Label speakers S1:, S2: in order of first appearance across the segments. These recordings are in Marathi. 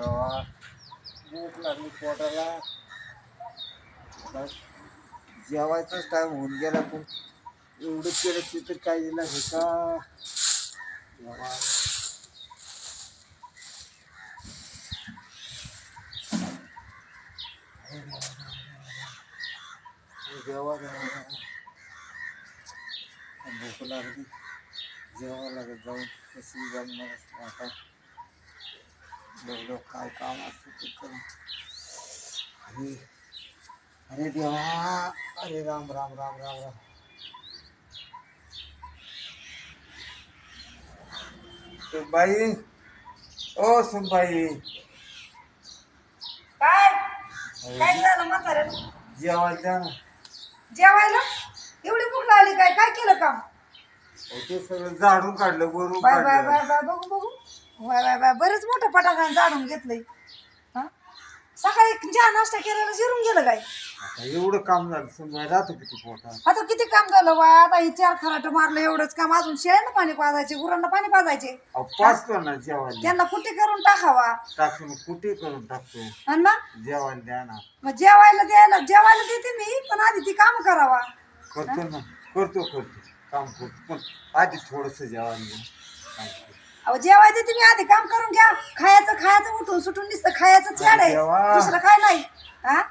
S1: करावा भूक लागली पोटाला बस जेवायचाच टाइम होऊन गेला पण एवढं केलं ते तर काय दिलं हे का? देवा. भूक लागली. जेवा लागत जाऊन कशी जमणार आता. बघलो काय काम असतं ते करून अरे अरे देवा अरे राम राम राम राम राम. सुनबाई ओ सुनबाई.
S2: काय? काय झालं म्हाताऱ्या
S1: जेवायला द्या ना.
S2: जेवायला? एवढी भूक लागली काय? काय केलं काम?
S1: अहो, ते सगळं झाडून काढलं वरून
S2: बाय बाय
S1: काढलं.
S2: Bye bye. बघू बघू. बाय बाय बाय बरेच मोठं पटाकान जाणून घेतलंय. हा? सकाळी चहा नाश्ता केलेला जिरून गेलं काय?
S1: आता एवढं काम झालं राहतो किती
S2: आता किती काम झालं वाय आता हे चार खराट मारलं एवढंच काम. अजून शेळ्यांना पाणी पाजायचे गुरांना पाणी पाजायचे.
S1: अहो ना जेवायला.
S2: त्यांना कुठे करून टाकावा?
S1: टाकून कुठे करून टाकतो?
S2: आणि
S1: जेवायला द्या ना.
S2: मग जेवायला द्यायला जेवायला देते मी पण आधी ती काम करावा.
S1: करतो ना करतो करतो. काम करतो. पण आधी थोडस जेवायला द्या.
S2: अहो जेवाय देते मी आधी. काम करून घ्या. खायचं खायचं उठून सुटून नुसतं खायचं चॅड आहे.
S1: देवा.
S2: दुसरं काय नाही. हा?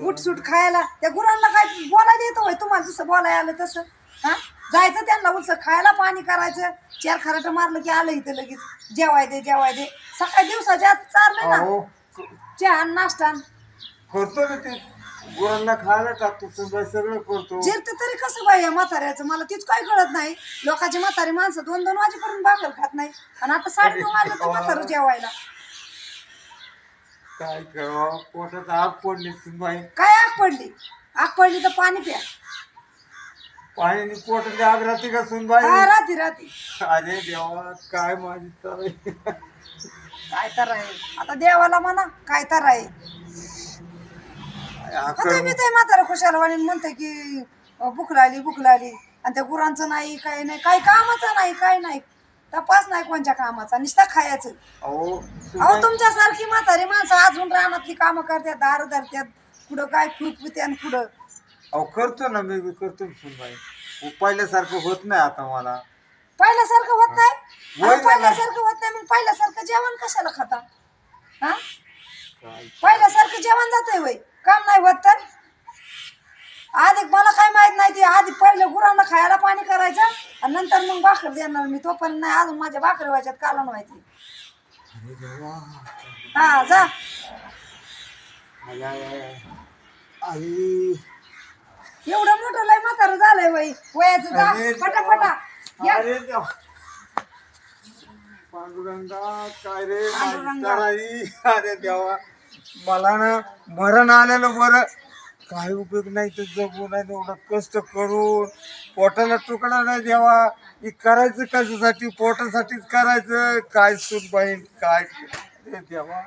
S2: उठ सुट खायला. त्या गुरांना काय बोलायला येतं होय? तुम्हाला जसं बोलायला आलं तसं. हा? जायचं त्यांना उलसं खायला पाणी करायचं. चार खराट मारलं की आलं इथं लगेच. जेवाय दे जेवाय दे. सकाळी दिवसाच्या आत चारलं ना.
S1: अहो.
S2: चहा नाश्ता
S1: करतो ना ते. गुरांना खायला टाकतो सुनबाई सगळं करतो.
S2: जिरते तरी कसं बाई या म्हाताऱ्याचं? मला तीच काय कळत नाही. लोकांची म्हातारी माणसं दोन दोन वाजेपर्यंत भाकर खात नाही. आणि आता साडे नऊ वाजलं तर म्हातारं जेवायला.
S1: काय करावं पोटात आग पडली सुनबाई
S2: काय आग पडली? आग पडली तर पाणी प्या.
S1: पाण्याने पोटात आग राहते का सुनबाई
S2: हा राहते राहते.
S1: अरे देवा काय माझी आहे.
S2: काय तर आहे आता देवाला म्हणा काय तर आहे मी ते म्हातारा खुशाल वाणी म्हणते की अं, भूक लागली भूक लागली. आणि त्या गुरांचं नाही काय नाही काही कामाचं नाही काय नाही. तपास नाही कोणत्या कामाचा नुसता खायचं.
S1: अहो
S2: अहो
S1: सुनबाई,
S2: तुमच्यासारखी म्हातारी माणसं अजून रानातली कामं करतात दार धरतात कुठं काय खुरपिते आणि कुठं.
S1: अहो करतो ना मी बी करतो ना सुनबाई. पहिल्यासारखं होत नाही आता मला.
S2: पहिल्यासारखं होत नाही? अहो. पहिल्यासारखं होत नाही मग पहिल्यासारखं जेवण कशाला खाता? हा?
S1: काय?
S2: पहिल्यासारखं जेवण जातंय वय. काम नाही होत तर? आधी मला काय माहीत नाही ते आधी पहिलं गुरांना खायला पाणी करायचं आणि नंतर मग भाकर देणार मी. तोपर्यंत नाही अजून माझ्या भाकर व्हायच्यात कालन व्हायची. हा जा.
S1: I, I, I. आई
S2: एवढं मोठं लय म्हातारं झालंय वय वयाचं जा. या.
S1: अरे देवा. पांडुरंगा काय रे?
S2: पांडुरंगा.
S1: अरे देवा. मला ना मरण आलेलं बरं. काही उपयोग नाही तर जगू नाही एवढं कष्ट करून पोटाला तुकडा नाही द्यावा. हे करायचं कशासाठी? पोटासाठीच करायचं. काय सूट बाईन काय देवा.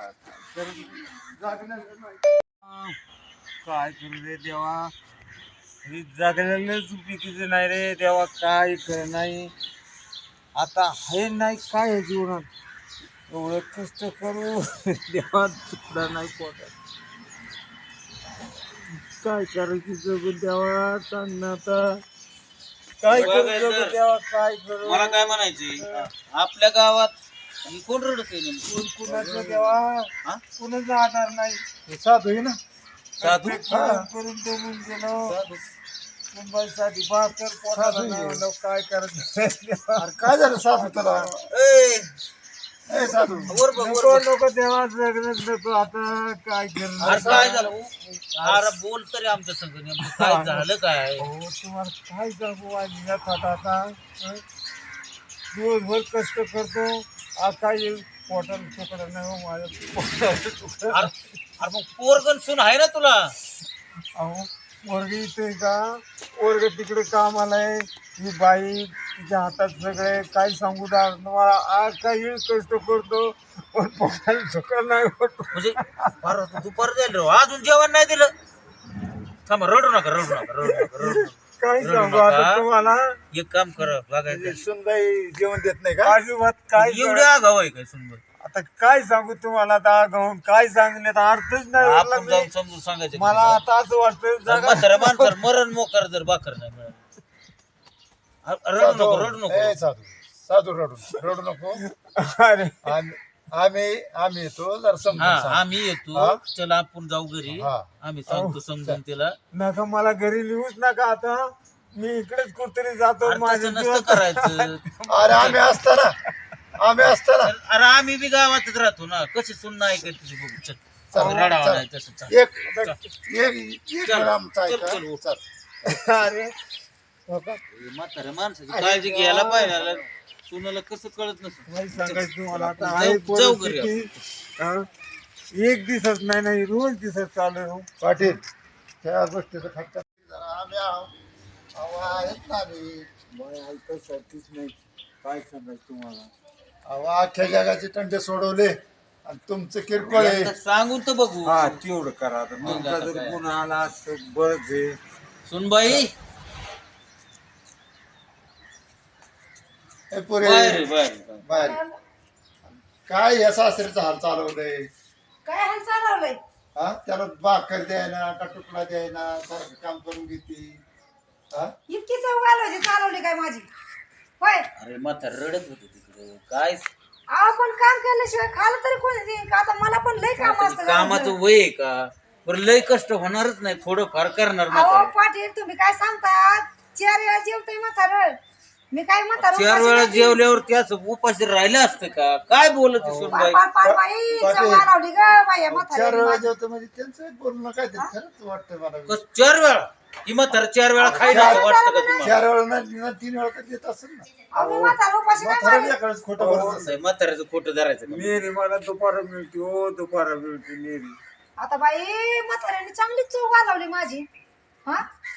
S1: काय करू? रे देवा? हे जगलेलंच पिकीचं नाही रे देवा. काय कर नाही. आता हे नाही काय जीवनात? एवढं कष्ट करू देवा तुकडा नाही पोटात. काय करायची जगून द्यावा सांग ना आता. काय करू जगून द्यावा काय करू?
S3: मला काय म्हणायचे? आपल्या गावात कोण रडत आहे नेमकं?
S1: कोण कुणाचं देवा?
S3: हा?
S1: कुणाचं आधार नाही. हे साधू आहे ना.
S3: साधू?
S1: ते करून दमून गेलो. मुंबईसाठी बहात्तर पोटाला नाही काय करायचं? काय झालं साधू तुला?
S3: ए,
S1: नको
S3: बघ.
S1: नको देवा जगण्यात नको आता काय
S3: अरे
S1: करणार
S3: काय झालं? अरे बोल तरी आमच्या संग नेमकं काय झालं काय?
S1: हो तुम्हाला काय सांगू? या आता हं? दिवसभर कष्ट करतो. आज काय पोटाला तुकडा नाही हो माझ्या पोटाला तुकडा
S3: अरे अरे मग पोरगण सून आहे ना तुला?
S1: अहो वर्ग इथे का? वर्ग तिकडे कामाला आहे. ही बाई तिच्या हातात सगळे काय सांगू द्या तुम्हाला आज काही कष्ट करतो पण पोटाला तुकडा नाही होत.
S3: म्हणजे फार दुपार जाईल रे अजून जेवण नाही दिलं. थांबा रडू नका रडू नका रडू नका रडू नका.
S1: काय
S3: रडू
S1: सांगू
S3: नका.
S1: आता तुम्हाला?
S3: एक काम कर बघायचं.
S1: सुनबाई जेवण देत नाही का? अजिबात काय
S3: एवढी आगाव आहे काय सुनबर
S1: आता काय सांगू तुम्हाला आता आगाऊन? काय सांगण्यात अर्थच नाही
S3: आपण. जाऊन समजून सांगायचं
S1: मला आता असं वाटतं जगा-
S3: म्हातारा माणसाला मरण मोकार जर बाकर नाही मिळालं. अ- रडू नको रडू नको.
S4: ए, साधू साधू रडू रडू नको.
S1: अरे.
S4: आम्ही आम्ही आम्ही येतो जर
S3: हा
S4: समजून सांग.
S3: आम्ही येतो.
S4: हा?
S3: चला आपण जाऊ घरी.
S4: हा.
S3: आम्ही सांगतो समजून तिला.
S1: नका मला घरी लिहूच नका आता. मी इकडेच कुठतरी जातो
S3: अरे
S1: माझ्या
S3: तसं नसतं
S1: जीवात-
S3: करायचं.
S4: अरे आम्ही असताना आम्ही असताना
S3: अरे आम्ही बी गावातच राहतो ना कशी सुन नाही ऐकत तुझी बघू चल
S4: चल,
S3: रडावा
S4: चल.
S3: नाही तसं चल.
S4: एक एक एक
S3: चल,
S4: वेळा आमचा
S3: चल,
S4: ऐका.
S3: चल, हो.
S4: चल.
S1: अरे
S4: हो
S3: हे म्हाताऱ्या माणसाची काळजी घ्यायला पाहिजे सुनाला कसं कळत नसतं
S1: काय सांगायचं तुम्हाला आता
S3: जाऊ-
S1: आहे
S3: जाऊ घरी
S1: परिस्थिती. हा? एक दिवसच नाही नाही रोज दिवस चालू आहे हो.
S4: पाटील त्या गोष्टीचं जरा आम्ही आहो अहो, आहेत ना आम्ही
S1: ऐकायसाठीच नाही काय सांगायचं तुम्हाला
S4: अहो अख्ख्या जगाचे टंडे सोडवले. आणि तुमचं किरकोळ आहे.
S3: आता सांगून तर बघू.
S1: हा तेवढं करा आता. तुमचा जर? गुन्हा आला तर बरंच आहे.
S3: सुनबाई!
S4: पुरे
S3: बाहेर बाहेर
S4: बाहेर काय या सासरीचा हाल चालवलंय?
S2: काय हाल चालवलंय?
S4: हा त्याला भाकर द्यायना का तुकडा द्यायना सारखं काम करून घेते. हा?
S2: इतकी चव घालवायची चालवली काय माझी? होय.
S3: अरे म्हातार रडत होते तिकडे काय
S2: अहो पण काम केल्याशिवाय खालं तरी कोणी देईन का आता मला पण लय काम असतं
S3: कामाचं. वय आहे का बरं लय कष्ट होणारच नाही थोडं फार करणार
S2: अहो
S3: म्हातारं.
S2: पाटील तुम्ही काय सांगता चार वेळा जेवतोय म्हातारं मी काय म्हातारं
S3: चार
S2: उपाशी
S3: वेळा
S2: नाही.
S3: जेवल्यावर त्याच उपाशी राहिलं असतं का काय बोलत आहे
S2: पार
S3: सुनबाई
S2: पार पार बाई
S4: पाटील.
S2: घालवली ग बाया
S4: चार
S2: म्हाताऱ्याने
S4: वेळा
S2: माझी.
S4: जेवतो म्हणजे त्यांचं बोलणं काय ते खरंच वाटतं मला
S3: कस चार वेळा ही म्हातार चार वेळा खायला
S4: चार-
S3: वाटतं का तुम्हाला?
S4: चार वेळा ना तीन वेळा तर देत असेल ना.
S2: म्हातारं उपाशी नाही
S4: म्हातारा खोटं.
S3: नाही, म्हाताऱ्याचं खोटं धरायचं का?
S1: नेरी मला दुपारा मिळते हो दुपारा मिळते नेरी
S2: आता बाई म्हाताऱ्याने चांगली चव घालवली माझी. हा?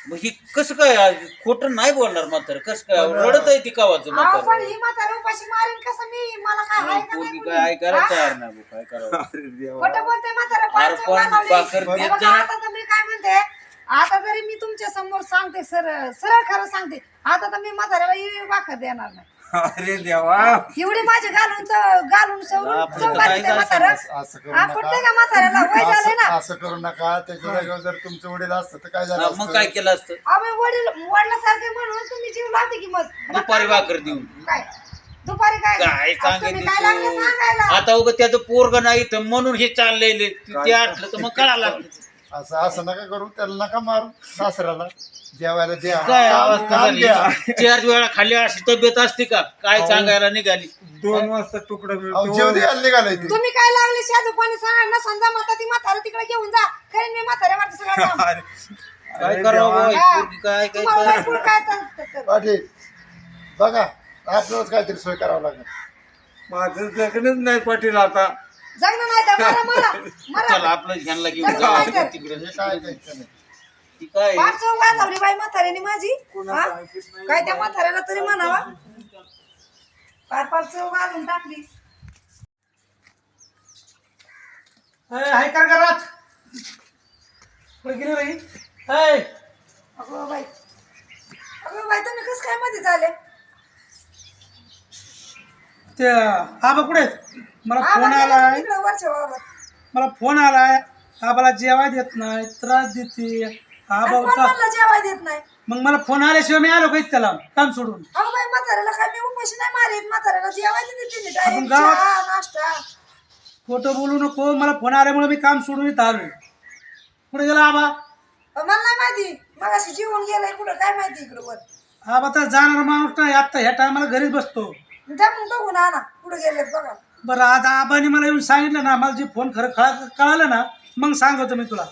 S3: मग ही कसं काय आज खोटं नाही बोलणार म्हातार? कसं काय? रडत आहे ती कावाचं
S2: अहो पण
S3: म्हातार
S2: ही म्हातारं उपाशी मारीन कसं मी? मला काय आहे का
S3: पोरगी
S2: नाही
S3: काय
S2: कुणी?
S3: ऐकायला
S2: हा?
S3: तयार नाही काय करावं?
S1: अरे देवा.
S2: खोटं बोलते म्हातारं फार
S3: अरे
S2: चव
S3: पण
S2: घालवली.
S3: भाकर
S2: हे
S3: देत
S2: बघा,
S3: जा.
S2: आता तर मी काय म्हणते? आता तरी मी तुमच्यासमोर सांगते सरळ सरळ खरं सांगते. आता तर मी म्हाताऱ्याला ही भाकर देणार नाही.
S1: अरे देवा.
S2: एवढी माझी घालून चव- घालून सवरून
S3: आपण
S2: म्हातारं.
S4: असं करू
S2: पटते का म्हाताऱ्याला वय झालंय ना?
S4: नका असं करू नका. त्याच्या जागेवर जर तुमचं वडील असतं तर काय झालं
S3: हा, मग काय
S4: असतं?
S3: केलं असतं?
S2: आम्ही वडील वडिलासारखे म्हणून तुम्ही जीव लावते की मग?
S3: दुपारी भाकर देऊन.
S2: काय? दुपारी काय?
S3: काय
S2: आता तुम्ही
S3: सांगितलं
S2: काय लागले
S3: तू?
S2: सांगायला?
S3: आता उगं त्याचं पोरग नाही तर म्हणून हे चाललेले ते आटलं तर मग कळा लागलं
S4: असं असं नका करू त्याला नका मारू सासऱ्याला. जेवायला द्या.
S3: काय
S4: काम-
S3: अवस्था
S4: काम
S3: झाली?
S4: द्या.
S3: चार वेळा खाली अशी तब्येत असते का? काय सांगायला निघाली?
S1: दोन वाजता तुकडा
S4: अहो,
S1: मिळतो
S4: जेव द्यायला निघालाय ते
S2: तुम्ही काय लागले? शाजू पाणी सांगा. ना समजा मता ती म्हातारा तिकडे घेऊन जा. खरी मी सगळं काम.
S1: अरे
S3: काय
S1: अरे
S3: करावं
S1: देवा.
S3: बाई,
S2: हा.
S3: पोरगी काय काय
S2: तुम्हाला
S3: काय
S2: बायकोला काय तर- तर- तर-
S4: पाटील बघा आपल्यालाच काहीतरी सोय करावं लागेल.
S1: माझं जगणच नाही पाटील आता.
S2: जगणं नाही तर
S3: चला आपलं घेऊन? तिकडे
S4: हे काय नाही
S3: ती काय?
S2: चौ घालवली बाई म्हाताऱ्याने माझी. हा? काय त्या म्हाताऱ्याला तरी म्हणावा. पार पार चौ घालून टाकली.
S5: हाय कर घरात. कुठे गेली हाय
S2: अगो बाई. अगो बाई तुम्ही कसं काय मध्ये झाले?
S5: ते आबा कुठे आहेत? मला फोन
S2: बघा,
S5: आलाय. मला फोन आलाय. आबाला जेवाय देत नाही त्रास देते. आबा होता.
S2: जेवाय देत नाही?
S5: मग मला फोन आल्याशिवाय मी आलो काही त्याला? काम सोडून.
S2: अगो बाई म्हाताऱ्याला काय मी उपाशी नाही मारीत? म्हाताऱ्याला जेवाय देते तिने
S5: आपण
S2: direct
S5: गावात-
S2: चहा, नाश्ता.
S5: खोटं बोलू नको. मला फोन आल्यामुळे मी काम सोडून इथं आलोय. कुठे गेला आबा?
S2: मला नाही माहिती. मग अशी जीवन गेलंय. कुठं काय माहिती इकडं वर?
S5: आबा तर जाणार माणूस नाही. आत्ता ह्या टायमाला घरीच बसतो.
S2: मग बघून आणा. कुठं गेलेत बघा.
S5: बरं आता आबाने मला येऊन सांगितलं ना मला जे फोन खरं कळा कळालं ना मग सांगतो मी तुला.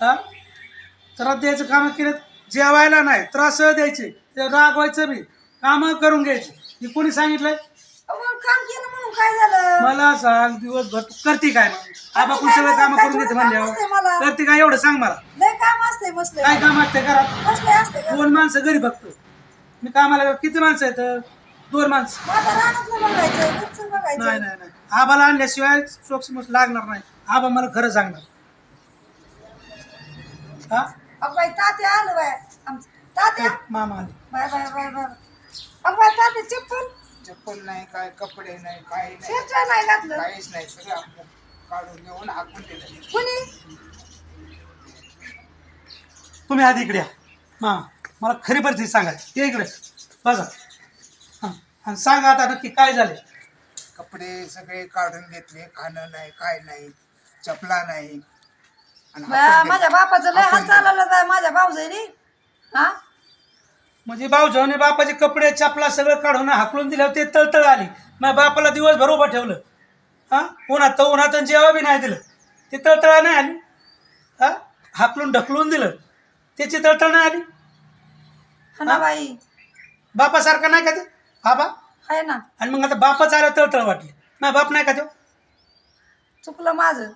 S5: हा? त्रास द्यायचं कामं केलं जेवायला नाही त्रास द्यायचे ते रागवायचं बी कामं करून घ्यायची. हे कोणी सांगितलंय?
S2: अहो, काम केलं म्हणून काय झालं?
S5: मला सांग दिवसभर तू करते काय मग? आबा कोण सगळं कामं करून घेते
S2: मला.
S5: म्हणल्यावर करते काय एवढं सांग मला.
S2: लय काम असते बसले.
S5: काय काम असते घरात?
S2: बसले असते का
S5: दोन माणसं घरी बघतो. मी कामाला गेलो. किती माणसं आहेत? दोन माणसं.
S2: माझा रानातलं बघायचं घरचं
S5: नाही
S2: बघायचं
S5: नाही. नाही आबाला आणल्याशिवाय सोक्ष लागणार नाही. आबा मला खरं सांगणार. हा?
S2: अगं बाई तात्या आलं बाय आमचं तात्या?
S5: मामा आले.
S2: Bye bye bye bye. अगं बाय तात्या चप्पल?
S6: चप्पल नाही काय कपडे नाही काही नाही.
S2: शर्ट नाही घातलं?
S6: काहीच नाही सगळं काढून घेऊन हाकून दिलं.
S2: कुणी?
S5: तुम्ही आधी इकडे या. हां मला खरी परिस्थिती सांगा. ये इकडे. बघा आणि सांगा आता नक्की काय झाले
S6: कपडे सगळे काढून घेतले. खाणं नाही काय नाही चपला नाही. आणि
S2: बा, माझ्या. बापाचं लय हाल
S6: दिलं.
S2: चालवलं जाय माझ्या भाऊजाईनी. हा?
S5: म्हणजे भाऊजाने बापाचे कपडे चपला सगळं काढून हाकलून दिलं ते तळतळ आली. मग बापाला दिवसभर उभं ठेवलं. हां? उन्हात तर उन्हात आणि जेव्हा बी नाही दिलं. ते तळतळ नाही आली. हां? हाकलून ढकलून दिलं. त्याची तळतळ नाही आली.
S2: हा ना बाई.
S5: बापासारखं नाही का ते? बाबा?
S2: आहे ना.
S5: आणि मग आता बापाच आला तळतळ वाटली. नाही बाप नाही का तो?
S2: चुकलं माझं.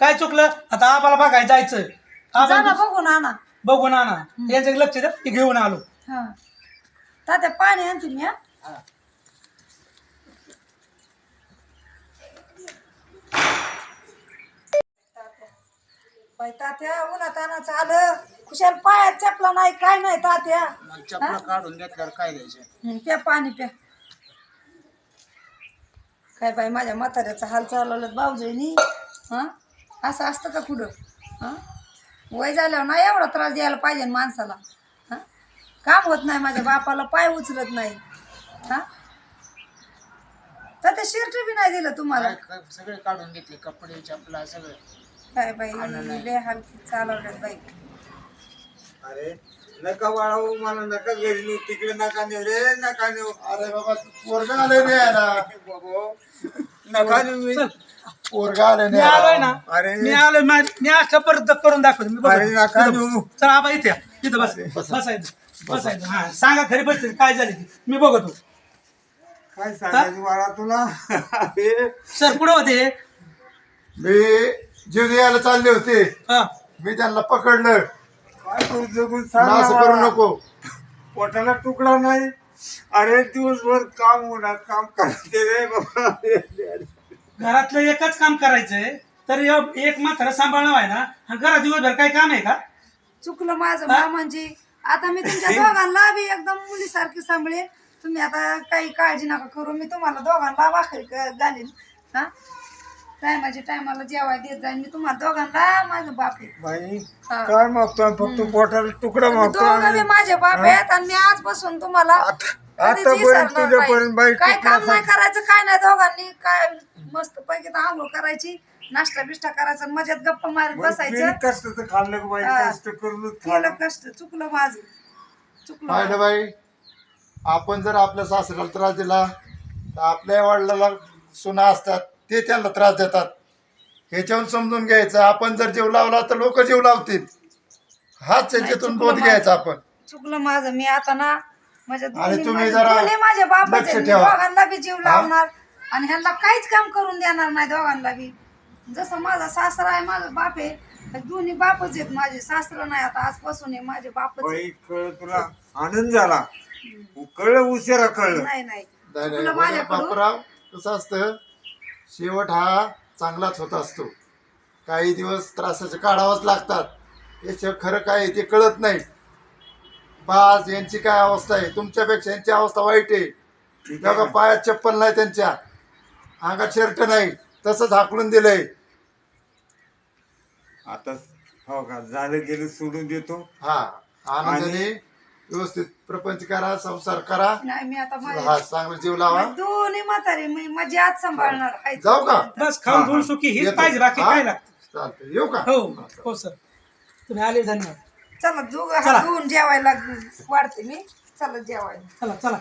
S5: काय चुकलं? आता आबाला बघायला जायचं
S2: जा ना
S5: आबा
S2: बघून आणा.
S5: बघून आणा. यांचं लक्ष द्या की घेऊन आलो.
S2: हा. तात्या पाणी आण तुम्ही हा. बाई तात्या उन्हात आणायचं आलं. खुशाल पायात चपला नाही काय नाही तात्या.
S6: मग चपला काढून घेतल्यावर काय द्यायचं?
S2: हं, प्या पाणी प्या. काय बाई माझ्या म्हाताऱ्याचा हाल चालवलं भाऊजाईनी हा? असं असतं का कुठं? हा? वय झाल्यावर नाही एवढा त्रास द्यायला पाहिजे ना माणसाला. हा? काम होत नाही माझ्या बापाला पाय उचलत नाही. हा? तर ते शर्ट बी नाही दिलं तुम्हाला.
S6: काय सगळे काढून घेतले कपडे चपला सगळं.
S2: काय बाई? लय हाल चालवलं बाई.
S1: अरे नका बाळाऊ मला नका घरी नेऊ तिकडे नका नेऊ रे नका नेऊ.
S4: अरे बाबा पोरगा आले नाही ना
S1: बाबो, नका नेऊ मी.
S4: पोरगा आले
S5: मी आलोय ना.
S1: अरे.
S5: मी आलोय मा- मी असं परत करून दाखवतो. मी
S1: अरे नका नेऊ.
S5: चला आबा इथे या. इथं बस. बसायचं बसायचं हा सांगा खरी परिस्थिती काय झाली ती? मी बघतो.
S1: काय सांगायचं बाळा तुला? अरे
S5: सर कुठं होते?
S4: मी जीव द्यायला चालले होते.
S5: हा.
S4: मी त्यांना पकडलं.
S1: काय करू जगून
S4: ना असं करू. नको.
S1: पोटाला तुकडा नाही. अरे दिवसभर काम होणार. काम करायचे रे बाबा.
S5: घरातलं एकच काम करायचंय. तर य- एक मात्र सांभाळणं आहे ना. आणि घरात दिवसभर काही काम आहे का?
S2: चुकलं माझं मामांजी. आता मी तुमच्या दोघांना बी एकदम मुलीसारखी सांभाळेन. तुम्ही आता काही काळजी नका करू. मी तुम्हाला दोघांना वाखरी क- घालीन. हा? टायमाच्या टायमाला जेवाय देत जाईन मी तुम्हाला दोघांना माझं बाप आहे
S1: बाई
S2: हा.
S1: काय मागतो आम्ही फक्त पोटाला तुकडा मागतो
S2: दोघं बी
S1: आम्ही.
S2: माझे बाप आहेत आणि मी आजपासून तुम्हाला
S1: आता-
S2: कधीच
S1: आतापर्यंत
S2: विसरणार
S1: तुझ्यापर्यंत बाई.
S2: काय काम नाही
S1: टिकण्यासाठी-
S2: करायचं काय नाही दोघांनी काय मस्त पैकी तर आंघोळ करायची नाश्ता बिष्टा करायचा आणि मजेत गप्पा मारत बसायचं
S1: किती कष्टाचं खाल्लं का बाई
S2: हा.
S1: कष्ट करूनच
S2: केलं
S1: खाल्लं
S2: कष्ट चुकलं माझं चुकलं माझं.
S4: बाई आपण जर आपल्या सासऱ्याला त्रास दिला तर आपल्या वडिलाला सुना असतात ते त्यांना त्रास देतात. ह्याच्याहून समजून घ्यायचं. आपण जर जीव लावला तर लोक जीव लावतील. हाच त्याच्यातून बोध. घ्यायचा आपण.
S2: चुकलं माझं. मी आता ना माझ्या
S4: आणि
S2: दोन्ही
S4: तुम्ही जरा
S2: दोन्ही माझ्या
S4: लक्ष
S2: बापाचे
S4: ठेवा.
S2: दोघांना बी जीव लावणार आणि ह्यांना काहीच काम करून देणार नाही दोघांना बी. जसं माझा सासरा आहे माझा बाप आहे तर दोन्ही बापच आहेत. माझे सासरं नाही. आता आजपासून आहे माझे बापच आहेत.
S1: बाई कळ तुला. आनंद झाला. कळलं उशिरा कळलं.
S2: नाही नाही.
S4: नाही,
S2: माझ्याकडून.
S4: बापराव कसं असतं? शेवट हा चांगलाच होत असतो. काही दिवस त्रासाचे काढावंच लागतात. याच्या खरं काय ते कळत नाही. पाच यांची काय अवस्था आहे? तुमच्यापेक्षा यांची अवस्था वाईट आहे. बघा? पायात चप्पल नाही त्यांच्या. अंगात शर्ट नाही. तसंच हाकलून दिलंय.
S1: आता हो का? झालं गेलं सोडून देतो.
S4: हा. आनंदाने व्यवस्थित प्रपंच करा संसार करा.
S2: नाही मी आता
S4: हा चांगला जीव लावा.
S2: दोन्ही म्हातारे मी माझी आज सांभाळणार आहे.
S4: जाऊ का?
S5: बस खाऊन पिऊन सुखी हीच
S4: येतो.
S5: पाहिजे बाकी
S4: हा?
S5: काय लागतं?
S4: चालतंय. येऊ का?
S5: हो हो सर. तुम्ही आले धन्यवाद.
S2: चला दोघं
S5: चला.
S2: हात धुवून जेवायला वाढते मी. चला जेवायला.
S5: चला चला.